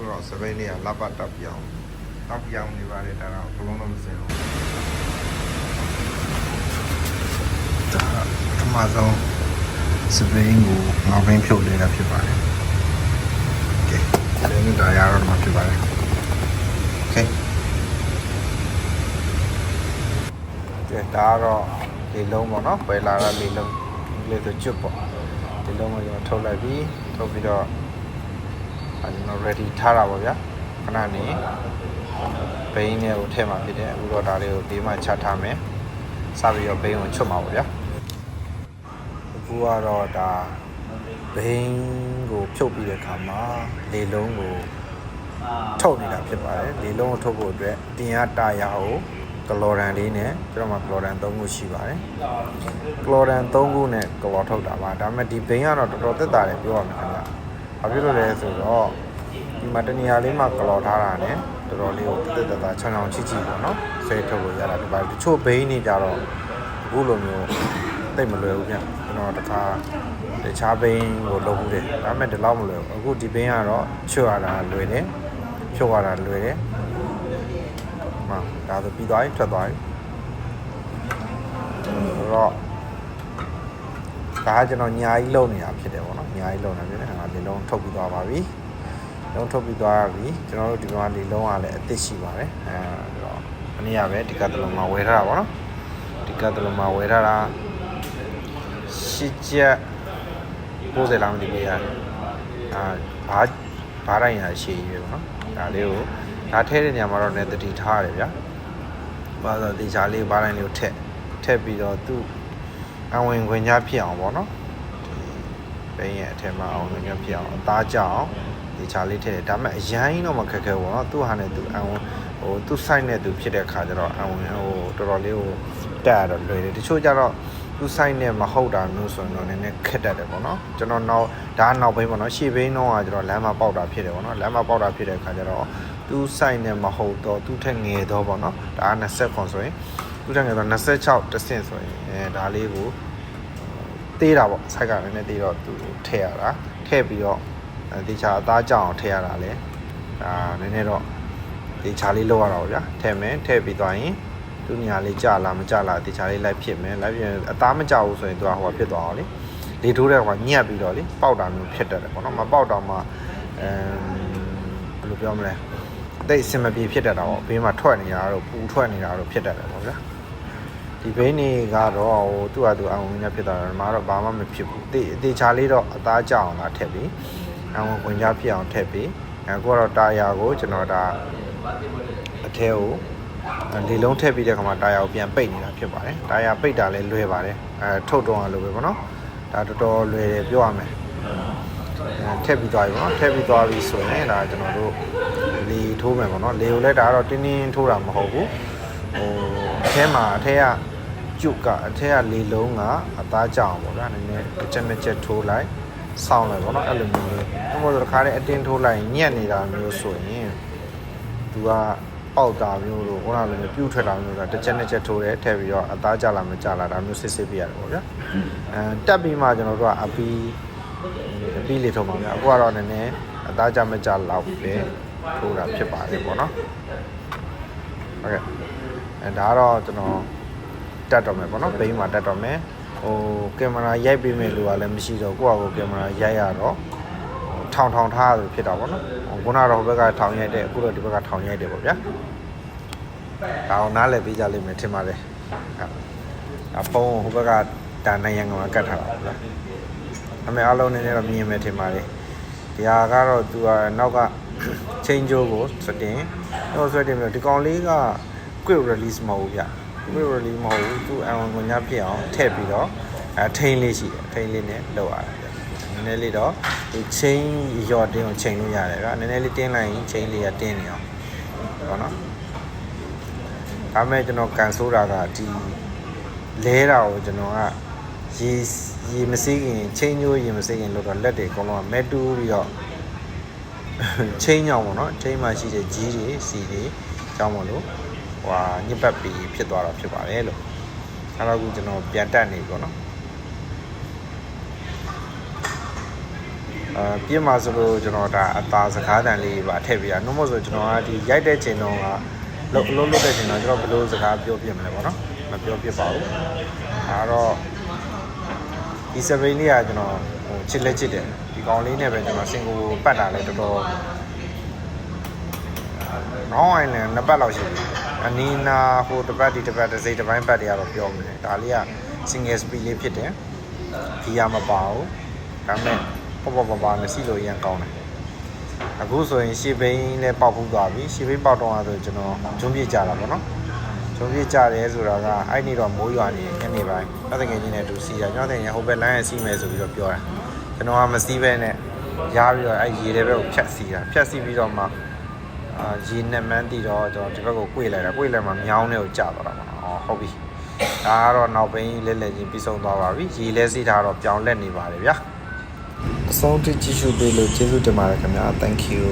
ခုတော့စပိန်လေးကလပတ်တောက်ပြောင်းတောက်ပြောင်းနေပါတယ်ဒါတော့ဘလုံးလုံးမစင်ဘူးဒါအမှဆုံးစပိန်ကိုငါးဘင်းဖြုတ်နေတာဖြစ်ပါတယ်ကဲဒီနေ့ဒါရတော့မှဖြစ်ပါတယ်ကဲကဲဒါတော့လေလုံးပေါ့နော်ပယ်လာတာလေလုံးလေဆိုချွတ်ပေါ့ဒီလုံးကိုကျွန်တော်ထုတ်လိုက်ပြီးထုတ်ပြီးတော့ အဲကျွန်တော် ready ထားတာပေါ့ဗျာခဏနေဘိန်းနဲ့ကိုထည့်မှာဖြစ်တယ်အခုတော့ဒါလေးကိုဘေးမှာချထားမယ်စပြီးတော့ဘိန်းကိုချွတ်မှာပေါ့ဗျာအခုကတော့ဒါဘိန်းကိုဖြုတ်ပြီးတဲ့အခါမှာလေလုံးကိုထုတ်နေတာဖြစ်ပါတယ်လေလုံးကိုထုတ်ဖို့အတွက်တင်ရတာရအောင်ကလော်ရန်လေးနဲ့ကျွန်တော်မှာကလော်ရန်3ခုရှိပါတယ်ကလော်ရန်3ခုနဲ့ကလော်ထုတ်တာပါဒါပေမဲ့ဒီဘိန်းကတော့တော်တော်သက်သာတယ်ပြောရမှာခင်ဗျာ ဘာဖြစ်လို့လဲဆိုတော့ဒီမှာတနေရာလေးမှာကလော်ထားတာနဲ့တော်တော်လေးကိုတက်တက်တာချောင်းချောင်းချီချီပေါ့နော်ဆွဲထုတ်လို့ရတာဒီပါတချို့ဘိန်းတွေကြတော့အခုလိုမျိုးတိတ်မလွယ်ဘူးဗျကျွန်တော်တခါတခြားဘိန်းကိုလုပ်ဘူးတယ်ဒါပေမဲ့ဒီလောက်မလွယ်ဘူးအခုဒီဘိန်းကတော့ချွတ်ရတာလွယ်တယ်ဖြုတ်ရတာလွယ်တယ်မှာဒါဆိုပြီးသွားပြီထွက်သွားပြီဆိုတော့ ဒါကကျွန်တော်ညာကြီးလုံနေတာဖြစ်တယ်ပေါ့နော်ညာကြီးလုံနေတာဖြစ်တယ်ငါဒီလုံးထုတ်ပြီးသွားပါပြီလုံးထုတ်ပြီးသွားပြီကျွန်တော်တို့ဒီမှာဒီလုံးကလည်းအသစ်ရှိပါတယ်အဲတော့အနည်းရပဲဒီကတလုံးမှာဝယ်ထားတာပေါ့နော်ဒီကတလုံးမှာဝယ်ထားတာရှစ်ချက်90လောက်မသိဘူးရတယ်အာဘာဘာတိုင်းရရှည်ရွေးပေါ့နော်ဒါလေးကိုဒါထဲတဲ့နေရာမှာတော့လည်းတတိထားရတယ်ဗျာဘာလို့ဒီချာလေးဘာတိုင်းလေးကိုထက်ထက်ပြီးတော့သူ့ အဝင်ခွင့်ကြားဖြစ်အောင်ပေါ့နော်ဒီဘိန်းရဲ့အထက်မှာအဝင်ခွင့်ကြားဖြစ်အောင်အသားကြအောင်ဒီချာလေးထည့်တယ်ဒါပေမဲ့အရင်တော့မခက်ခဲဘူးပေါ့နော်သူ့ဟာနဲ့သူအဝင်ဟိုသူ့ site နဲ့သူဖြစ်တဲ့ခါကျတော့အဝင်ဟိုတော်တော်လေးဟိုတက်ရတော့လွယ်တယ်တချို့ကျတော့သူ့ site နဲ့မဟုတ်တာမျိုးဆိုရင်တော့နည်းနည်းခက်တတ်တယ်ပေါ့နော်ကျွန်တော်နောက်ဒါနောက်ဘိန်းပေါ့နော်ရှေ့ဘိန်းတော့ကကျွန်တော်လမ်းမှာပေါက်တာဖြစ်တယ်ပေါ့နော်လမ်းမှာပေါက်တာဖြစ်တဲ့ခါကျတော့သူ့ site နဲ့မဟုတ်တော့သူ့ထက်ငယ်တော့ပေါ့နော်ဒါက20ခွန်ဆိုရင် သူ့ထက်ငယ်တော့26တဆင့်ဆိုရင်အဲဒါလေးကိုသေးတာပေါ့ဆိုက်ကလည်းနည်းနည်းသေးတော့သူထည့်ရတာထည့်ပြီးတော့တေချာအသားကြောင်ထည့်ရတာလေဒါနည်းနည်းတော့တေချာလေးလောက်ရတာပေါ့ဗျာထည့်မယ်ထည့်ပြီးသွားရင်သူညာလေးကြာလာမကြာလာတေချာလေးလိုက်ဖြစ်မယ်လိုက်ပြင်အသားမကြောက်ဘူးဆိုရင်သူကဟိုဖြစ်သွားအောင်လေလေထိုးတဲ့ဟိုညက်ပြီးတော့လေပေါက်တာမျိုးဖြစ်တတ်တယ်ပေါ့နော်မပေါက်တော့မှအဲဘယ်လိုပြောမလဲတိတ်အစင်မပြေဖြစ်တတ်တာပေါ့ဘေးမှာထွက်နေတာတော့ပူထွက်နေတာတော့ဖြစ်တတ်တယ်ပေါ့ဗျာ ဒီဘိန်းတွေကတော့ဟိုသူ့ဟာသူအောင်ဝင်ရဖြစ်တာတော့မတော့ဘာမှမဖြစ်ဘူးအသေးအသေးချာလေးတော့အသားကြအောင်လာထည့်ပြီးအောင်ဝင်ကြဖြစ်အောင်ထည့်ပြီးအခုကတော့တာယာကိုကျွန်တော်ဒါအထဲကိုလေလုံးထည့်ပြီးတဲ့ခါမှာတာယာကိုပြန်ပိတ်နေတာဖြစ်ပါတယ်တာယာပိတ်တာလည်းလွယ်ပါတယ်အဲထုတ်တော့လို့ပဲပေါ့နော်ဒါတော်တော်လွယ်တယ်ပြောရမယ်အဲထည့်ပြီးသွားပြီပေါ့နော်ထည့်ပြီးသွားပြီဆိုရင်ဒါကျွန်တော်တို့လေထိုးမယ်ပေါ့နော်လေကိုလည်းဒါကတော့တင်းတင်းထိုးတာမဟုတ်ဘူးဟိုအထဲမှာအထဲက ကျုပ်ကအထဲကလေလုံးကအသားကြောင်ပေါ့ဗျာနည်းနည်းတစ်ချက်နှစ်ချက်ထိုးလိုက်ဆောင်းလိုက်ပေါ့နော်အဲ့လိုမျိုးလေးဘယ်လိုဆိုတခါတည်းအတင်းထိုးလိုက်ညက်နေတာမျိုးဆိုရင်သူကပေါက်တာမျိုးလို့ခုနလိုမျိုးပြုတ်ထွက်တာမျိုးဆိုတာတစ်ချက်နှစ်ချက်ထိုးတယ်ထည့်ပြီးတော့အသားကြလာမကြလာဒါမျိုးစစ်စစ်ပြရတယ်ပေါ့ဗျာအဲတက်ပြီးမှကျွန်တော်တို့ကအပီးအပီးလေးထုံပါဗျာအခုကတော့နည်းနည်းအသားကြမကြလောက်ပဲထိုးတာဖြစ်ပါတယ်ပေါ့နော်ဟုတ်ကဲ့အဲဒါကတော့ကျွန်တော် တက်တော့မယ်ပေါ့နော်ဘိန်းမှာတက်တော့မယ်ဟိုကင်မရာရိုက်ပေးမယ်လို့ကလည်းမရှိတော့ကိုယ့်အကိုကင်မရာရိုက်ရတော့ထောင်ထောင်ထားရတယ်ဖြစ်တာပေါ့နော်ဟိုခုနကတော့ဟိုဘက်ကထောင်ရိုက်တယ်အခုတော့ဒီဘက်ကထောင်ရိုက်တယ်ပေါ့ဗျာဒါအောင်နားလည်ပေးကြလိမ့်မယ်ထင်ပါတယ်ဟုတ်ဒါဖုန်းဟိုဘက်ကဒါနိုင်ရံကမှာကတ်ထားတာပေါ့ဗျာအမေအားလုံးနည်းနည်းတော့မြင်မယ်ထင်ပါတယ်ဒီဟာကတော့သူကနောက်ကချင်းကြိုးကိုစတင်တော့စတင်ပြီးတော့ဒီကောင်လေးက quick release မဟုတ်ဘူးဗျ quick release မဟုတ်ဘူးသူအဝန်ကိုညဖြစ်အောင်ထည့်ပြီးတော့အဲထိန်းလေးရှိတယ်ထိန်းလေးနဲ့လောက်ရတယ်ဗျနည်းနည်းလေးတော့ဒီ chain ရော့တင်းကိုချိန်လို့ရတယ်ဗျနည်းနည်းလေးတင်းလိုက်ရင် chain လေးကတင်းနေအောင်ပေါ့နော်ဒါမဲ့ကျွန်တော်ကန်ဆိုးတာကဒီလဲတာကိုကျွန်တော်ကရေရေမစေးခင်ချိန်ညိုးရေမစေးခင်လို့တော့လက်တွေအကုန်လုံးကမဲတူးပြီးတော့ချိန်ညောင်းပေါ့နော်ချိန်မှာရှိတဲ့ကြီးတွေစီတွေကြောင်းမလို့ ဟွာညစ်ပတ်ပြီးဖြစ်သွားတာဖြစ်ပါတယ်လို့အဲ့တော့ခုကျွန်တော်ပြန်တက်နေပြီပေါ့နော်အာပြင်းမှာဆိုလို့ကျွန်တော်ဒါအသာစကားတန်လေးပါထည့်ပြရနှုတ်မို့ဆိုကျွန်တော်ကဒီရိုက်တဲ့ချိန်တော့ကလုံးလုံးလုံးတဲ့ချိန်တော့ကျွန်တော်ဘယ်လိုစကားပြောပြမလဲပေါ့နော်မပြောပြပါဘူးဒါတော့ဒီစပိန်လေးကကျွန်တော်ဟိုချစ်လက်ချစ်တယ်ဒီကောင်လေးနဲ့ပဲကျွန်တော်စင်ကိုပတ်တာလဲတော်တော် နောင်းအိုင်လန်နှစ်ပတ်လောက်ရှိပြီအနီးနာဟိုတစ်ပတ်ဒီတစ်ပတ်တစ်စိတ်တစ်ပိုင်းပတ်တွေကတော့ပြောမယ်ဒါလေးက single speed လေးဖြစ်တယ်ဂီယာမပါဘူးဒါပေမဲ့ပေါ့ပေါ့ပါပါနဲ့စီလို့ရန်ကောင်းတယ်အခုဆိုရင်ရှေ့ဘိန်းလည်းပေါက်ဖူးသွားပြီရှေ့ဘိန်းပေါက်တော့ဆိုကျွန်တော်ဂျုံပြစ်ကြတာပေါ့နော်ဂျုံပြစ်ကြတယ်ဆိုတာကအဲ့ဒီတော့မိုးရွာနေညနေပိုင်းတသငယ်ချင်းနဲ့တူစီတာကျွန်တော်တင်ရဟိုဘက်လမ်းရစီမယ်ဆိုပြီးတော့ပြောတာကျွန်တော်ကမစီးပဲနဲ့ရားပြီးတော့အဲ့ရေတဲ့ဘက်ကိုဖြတ်စီတာဖြတ်စီပြီးတော့မှ အာရေနဲ့မှန်းတည်တော့ကျွန်တော်ဒီဘက်ကို꿰လိုက်တာ꿰လိုက်မှမြောင်းတဲ့ကိုကြာသွားတာပေါ့နော်အော်ဟုတ်ပြီဒါကတော့နောက်ဘင်းလဲလဲချင်းပြီးဆုံးသွားပါပြီရေလဲစီးထားတော့ပြောင်းလဲနေပါတယ်ဗျာအဆုံးထိကြည့်ရှုပေးလို့ကျေးဇူးတင်ပါတယ်ခင်ဗျာ thank you